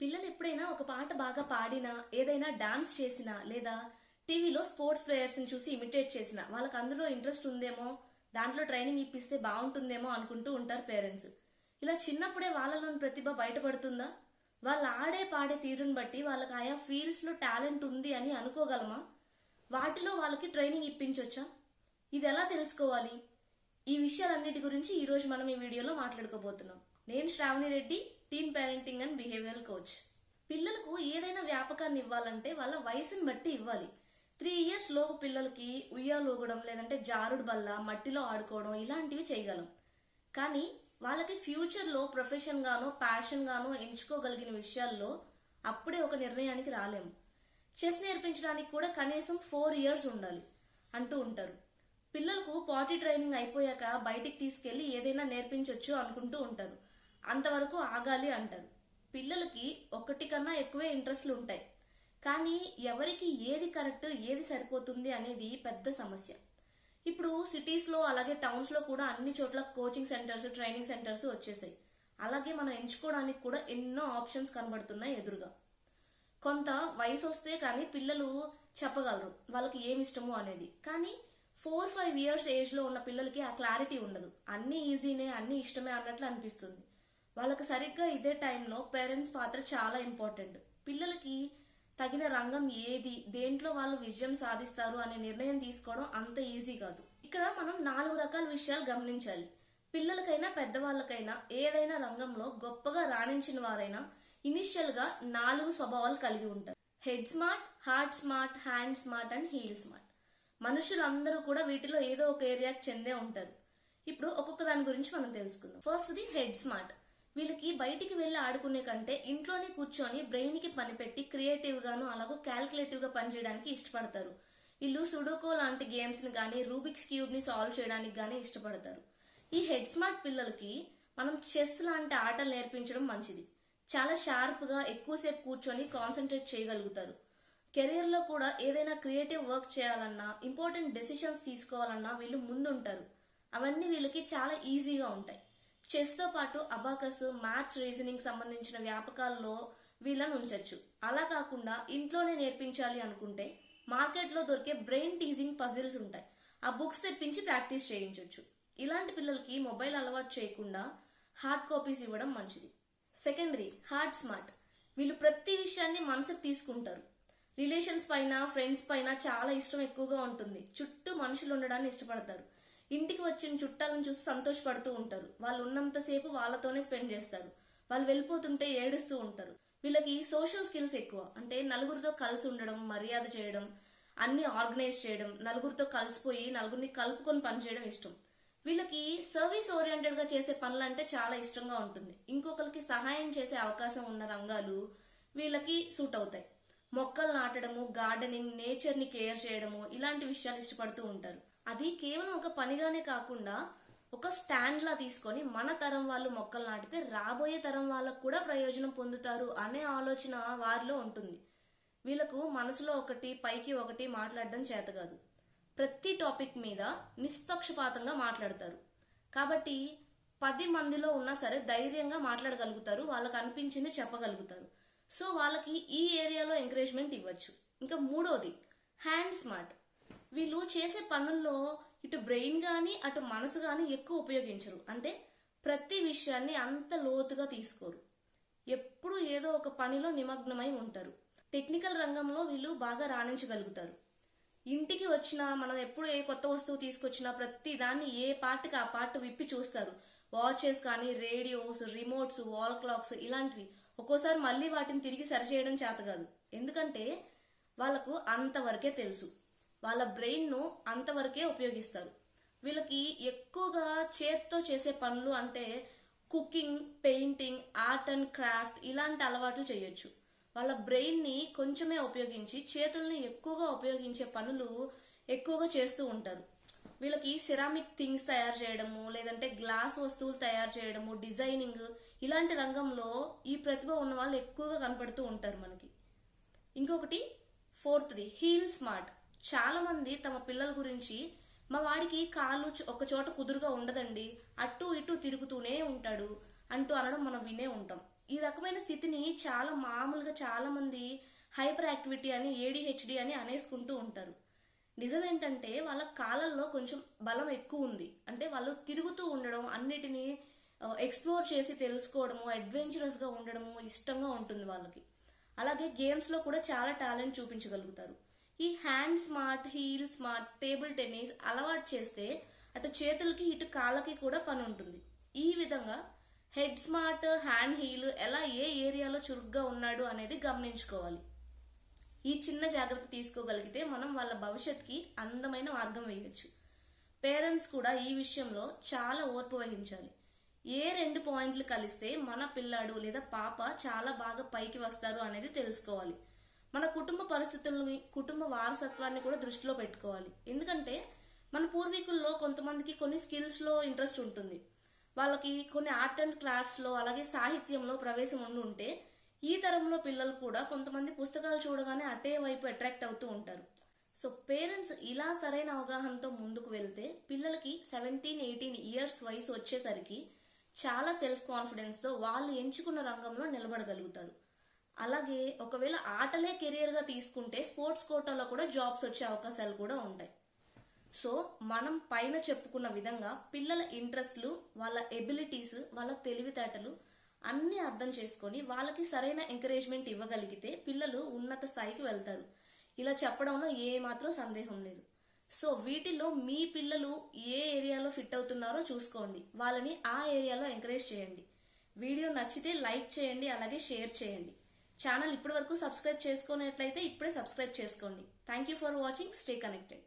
పిల్లలు ఎప్పుడైనా ఒక పాట బాగా పాడినా ఏదైనా డాన్స్ చేసినా లేదా టీవీలో స్పోర్ట్స్ ప్లేయర్స్ని చూసి ఇమిటేట్ చేసినా వాళ్ళకి అందులో ఇంట్రెస్ట్ ఉందేమో దాంట్లో ట్రైనింగ్ ఇప్పిస్తే బాగుంటుందేమో అనుకుంటూ ఉంటారు పేరెంట్స్. ఇలా చిన్నప్పుడే వాళ్ళలోని ప్రతిభ బయటపడుతుందా? వాళ్ళు ఆడే పాడే తీరుని బట్టి వాళ్ళకి ఆయా ఫీల్డ్స్లో టాలెంట్ ఉంది అని అనుకోగలమా? వాటిలో వాళ్ళకి ట్రైనింగ్ ఇప్పించవచ్చా ఇది ఎలా తెలుసుకోవాలి? ఈ విషయాలన్నిటి గురించి ఈ రోజు మనం ఈ వీడియోలో మాట్లాడుకోబోతున్నాం. నేను Sravani Reddy teen parenting and behavioural coach. పిల్లలకు ఏదైనా వ్యాపకాన్ని ఇవ్వాలంటే వాళ్ళ వయసుని బట్టి ఇవ్వాలి. త్రీ ఇయర్స్ లోపు పిల్లలకి ఉయ్యాలూగడం లేదంటే జారుడు బల్ల మట్టిలో ఆడుకోవడం ఇలాంటివి చేయగలం. కానీ వాళ్ళకి ఫ్యూచర్లో ప్రొఫెషన్ గానో ప్యాషన్ గానో ఎంచుకోగలిగిన విషయాల్లో అప్పుడే ఒక నిర్ణయానికి రాలేము. చెస్ నేర్పించడానికి కూడా కనీసం ఫోర్ ఇయర్స్ ఉండాలి అంటూ ఉంటారు. పిల్లలకు పాటీ ట్రైనింగ్ అయిపోయాక బయటికి తీసుకెళ్ళి ఏదైనా నేర్పించవచ్చు అనుకుంటూ ఉంటారు. అంతవరకు ఆగాలి అంటారు. పిల్లలకి ఒకటి కన్నా ఎక్కువే ఇంట్రెస్ట్లు ఉంటాయి. కానీ ఎవరికి ఏది కరెక్ట్ ఏది సరిపోతుంది అనేది పెద్ద సమస్య. ఇప్పుడు సిటీస్లో అలాగే టౌన్స్లో కూడా అన్ని చోట్ల కోచింగ్ సెంటర్స్ ట్రైనింగ్ సెంటర్స్ వచ్చేసాయి. అలాగే మనం ఎంచుకోవడానికి కూడా ఎన్నో ఆప్షన్స్ కనబడుతున్నాయి ఎదురుగా. కొంత వయసు వస్తే కానీ పిల్లలు చెప్పగలరు వాళ్ళకి ఏమి ఇష్టము అనేది. కానీ ఫోర్ ఫైవ్ ఇయర్స్ ఏజ్లో ఉన్న పిల్లలకి ఆ క్లారిటీ ఉండదు. అన్ని ఈజీనే అన్ని ఇష్టమే అన్నట్లు అనిపిస్తుంది. వాళ్ళకి సరిగ్గా ఇదే టైంలో పేరెంట్స్ పాత్ర చాలా ఇంపార్టెంట్ పిల్లలకి తగిన రంగం ఏది దేంట్లో వాళ్ళు విజయం సాధిస్తారు అనే నిర్ణయం తీసుకోవడం అంత ఈజీ కాదు. ఇక్కడ మనం నాలుగు రకాల విషయాలు గమనించాలి. పిల్లలకైనా పెద్దవాళ్ళకైనా ఏదైనా రంగంలో గొప్పగా రాణించిన వారైనా ఇనిషియల్గా నాలుగు స్వభావాలు కలిగి ఉంటారు. Head smart heart smart hand smart and heel smart మనుషులందరూ కూడా వీటిలో ఏదో ఒక ఏరియాకి చెందే ఉంటారు ఇప్పుడు ఒక్కొక్క దాని గురించి మనం తెలుసుకుందాం. ఫస్ట్ ది హెడ్ స్మార్ట్ వీళ్ళకి బయటికి వెళ్ళి ఆడుకునే కంటే ఇంట్లోనే కూర్చొని బ్రెయిన్కి పనిపెట్టి క్రియేటివ్ గాను అలాగే క్యాల్కులేటివ్గా పనిచేయడానికి ఇష్టపడతారు. వీళ్ళు సుడోకో లాంటి గేమ్స్ని కానీ రూబిక్స్ క్యూబ్ని సాల్వ్ చేయడానికి గానీ ఇష్టపడతారు. ఈ హెడ్ స్మార్ట్ పిల్లలకి మనం చెస్ లాంటి ఆటలు నేర్పించడం మంచిది. చాలా షార్ప్గా ఎక్కువసేపు కూర్చొని కాన్సన్ట్రేట్ చేయగలుగుతారు. కెరీర్లో కూడా ఏదైనా క్రియేటివ్ వర్క్ చేయాలన్నా ఇంపార్టెంట్ డెసిషన్స్ తీసుకోవాలన్నా వీళ్ళు ముందుంటారు. అవన్నీ వీళ్ళకి చాలా ఈజీగా ఉంటాయి. చెస్తో పాటు అబాకస్ మ్యాథ్స్ రీజనింగ్ సంబంధించిన వ్యాపకాల్లో వీళ్ళని ఉంచవచ్చు అలా కాకుండా ఇంట్లోనే నేర్పించాలి అనుకుంటే మార్కెట్లో దొరికే బ్రెయిన్ టీజింగ్ పజిల్స్ ఉంటాయి. ఆ బుక్స్ తెప్పించి ప్రాక్టీస్ చేయించవచ్చు ఇలాంటి పిల్లలకి మొబైల్ అలవాటు చేయకుండా హార్డ్ కాపీస్ ఇవ్వడం మంచిది. Secondary hard smart. వీళ్ళు ప్రతి విషయాన్ని మనసుకు తీసుకుంటారు. రిలేషన్స్ పైన ఫ్రెండ్స్ పైన చాలా ఇష్టం ఎక్కువగా ఉంటుంది. చుట్టూ మనుషులు ఉండడాన్ని ఇష్టపడతారు. ఇంటికి వచ్చిన చుట్టాలను చూసి సంతోషపడుతూ ఉంటారు. వాళ్ళు ఉన్నంతసేపు వాళ్ళతోనే స్పెండ్ చేస్తారు. వాళ్ళు వెళ్ళిపోతుంటే ఏడుస్తూ ఉంటారు. వీళ్ళకి సోషల్ స్కిల్స్ ఎక్కువ. అంటే నలుగురితో కలిసి ఉండడం మర్యాద చేయడం అన్ని ఆర్గనైజ్ చేయడం నలుగురితో కలిసిపోయి నలుగురిని కలుపుకొని పనిచేయడం ఇష్టం. వీళ్ళకి సర్వీస్ ఓరియంటెడ్గా చేసే పనులు అంటే చాలా ఇష్టంగా ఉంటుంది. ఇంకొకరికి సహాయం చేసే అవకాశం ఉన్న రంగాలు వీళ్ళకి సూట్ అవుతాయి. మొక్కలు నాటడము గార్డెనింగ్ నేచర్ని కేర్ చేయడము ఇలాంటి విషయాలు ఇష్టపడుతూ ఉంటారు. అది కేవలం ఒక పనిగానే కాకుండా ఒక స్టాండ్ లా తీసుకొని మన తరం వాళ్ళు మొక్కలు నాటితే రాబోయే తరం వాళ్ళకు కూడా ప్రయోజనం పొందుతారు అనే ఆలోచన వారిలో ఉంటుంది. వీళ్ళకు మనసులో ఒకటి పైకి ఒకటి మాట్లాడడం చేత కాదు ప్రతి టాపిక్ మీద నిష్పక్షపాతంగా మాట్లాడతారు. కాబట్టి పది మందిలో ఉన్నా సరే ధైర్యంగా మాట్లాడగలుగుతారు వాళ్ళకు అనిపించింది చెప్పగలుగుతారు. సో వాళ్ళకి ఈ ఏరియాలో ఎంకరేజ్మెంట్ ఇవ్వచ్చు. ఇంకా మూడోది హ్యాండ్ స్మార్ట్ వీళ్ళు చేసే పనుల్లో ఇటు బ్రెయిన్ కానీ అటు మనసు కానీ ఎక్కువ ఉపయోగించరు. అంటే ప్రతి విషయాన్ని అంత లోతుగా తీసుకోరు. ఎప్పుడు ఏదో ఒక పనిలో నిమగ్నమై ఉంటారు. టెక్నికల్ రంగంలో వీళ్ళు బాగా రాణించగలుగుతారు. ఇంటికి వచ్చిన మనం ఎప్పుడు ఏ కొత్త వస్తువు తీసుకొచ్చినా ప్రతి దాన్ని ఏ పార్ట్కి ఆ పార్ట్ విప్పి చూస్తారు. వాచెస్ కానీ రేడియోస్ రిమోట్స్ వాల్ క్లాక్స్ ఇలాంటివి. ఒక్కోసారి మళ్ళీ వాటిని తిరిగి సరిచేయడం చేత కాదు. ఎందుకంటే వాళ్ళకు అంతవరకే తెలుసు. వాళ్ళ బ్రెయిన్ను అంతవరకే ఉపయోగిస్తారు. వీళ్ళకి ఎక్కువగా చేత్తో చేసే పనులు అంటే cooking painting art and craft ఇలాంటి అలవాట్లు చేయొచ్చు. వాళ్ళ బ్రెయిన్ని కొంచెమే ఉపయోగించి చేతుల్ని ఎక్కువగా ఉపయోగించే పనులు ఎక్కువగా చేస్తూ ఉంటారు. వీళ్ళకి సిరామిక్ థింగ్స్ తయారు చేయడము లేదంటే గ్లాస్ వస్తువులు తయారు చేయడము డిజైనింగ్ ఇలాంటి రంగంలో ఈ ప్రతిభ ఉన్న వాళ్ళు ఎక్కువగా కనపడుతూ ఉంటారు మనకి. ఇంకొకటి ఫోర్త్ది హీల్ స్మార్ట్ చాలా మంది తమ పిల్లల గురించి మా వాడికి కాలు ఒక చోట కుదురుగా ఉండదండి అటు ఇటు తిరుగుతూనే ఉంటాడు అంటూ అనడం మనం వినే ఉంటాం. ఈ రకమైన స్థితిని చాలా మామూలుగా చాలా మంది హైపర్ యాక్టివిటీ అని ఏడిహెచ్డి అని అనేసుకుంటూ ఉంటారు. నిజం ఏంటంటే వాళ్ళ కాలంలో కొంచెం బలం ఎక్కువ ఉంది. అంటే వాళ్ళు తిరుగుతూ ఉండడం అన్నిటినీ ఎక్స్ప్లోర్ చేసి తెలుసుకోవడము అడ్వెంచరస్గా ఉండడము ఇష్టంగా ఉంటుంది వాళ్ళకి. అలాగే గేమ్స్లో కూడా చాలా టాలెంట్ చూపించగలుగుతారు. ఈ hand smart heel smart table tennis అలవాటు చేస్తే అటు చేతులకి ఇటు కాళ్ళకి కూడా పని ఉంటుంది. ఈ విధంగా హెడ్ స్మార్ట్ హ్యాండ్ హీల్ ఎలా ఏ ఏరియాలో చురుగ్గా ఉన్నాడు అనేది గమనించుకోవాలి. ఈ చిన్న జాగ్రత్త తీసుకోగలిగితే మనం వాళ్ళ భవిష్యత్తుకి అందమైన మార్గం వేయచ్చు. పేరెంట్స్ కూడా ఈ విషయంలో చాలా ఓర్పు వహించాలి. ఏ రెండు పాయింట్లు కలిస్తే మన పిల్లాడు లేదా పాప చాలా బాగా పైకి వస్తారు అనేది తెలుసుకోవాలి. మన కుటుంబ పరిస్థితులని కుటుంబ వారసత్వాన్ని కూడా దృష్టిలో పెట్టుకోవాలి. ఎందుకంటే మన పూర్వీకుల్లో కొంతమందికి కొన్ని స్కిల్స్లో ఇంట్రెస్ట్ ఉంటుంది. వాళ్ళకి కొన్ని ఆర్ట్ అండ్ క్రాఫ్ట్స్లో అలాగే సాహిత్యంలో ప్రవేశం ఉండి ఉంటే ఈ తరంలో పిల్లలు కూడా కొంతమంది పుస్తకాలు చూడగానే అటే వైపు అట్రాక్ట్ అవుతూ ఉంటారు. సో పేరెంట్స్ ఇలా సరైన అవగాహనతో ముందుకు వెళ్తే పిల్లలకి సెవెంటీన్ ఎయిటీన్ ఇయర్స్ వయసు వచ్చేసరికి చాలా సెల్ఫ్ కాన్ఫిడెన్స్తో వాళ్ళు ఎంచుకున్న రంగంలో నిలబడగలుగుతారు. అలాగే ఒకవేళ ఆటలే కెరియర్గా తీసుకుంటే స్పోర్ట్స్ కోటాలో కూడా జాబ్స్ వచ్చే అవకాశాలు కూడా ఉంటాయి. సో మనం పైన చెప్పుకున్న విధంగా పిల్లల ఇంట్రెస్ట్లు వాళ్ళ ఎబిలిటీస్ వాళ్ళ తెలివితేటలు అన్నీ అర్థం చేసుకొని వాళ్ళకి సరైన ఎంకరేజ్మెంట్ ఇవ్వగలిగితే పిల్లలు ఉన్నత స్థాయికి వెళ్తారు. ఇలా చెప్పడంలో ఏ మాత్రం సందేహం లేదు. సో వీటిలో మీ పిల్లలు ఏ ఏరియాలో ఫిట్ అవుతున్నారో చూసుకోండి. వాళ్ళని ఆ ఏరియాలో ఎంకరేజ్ చేయండి. వీడియో నచ్చితే లైక్ చేయండి అలాగే షేర్ చేయండి. ఛానల్ ఇప్పటి వరకు సబ్స్క్రైబ్ చేసుకున్నట్లయితే ఇప్పుడే సబ్స్క్రైబ్ చేసుకోండి. Thank you for watching stay connected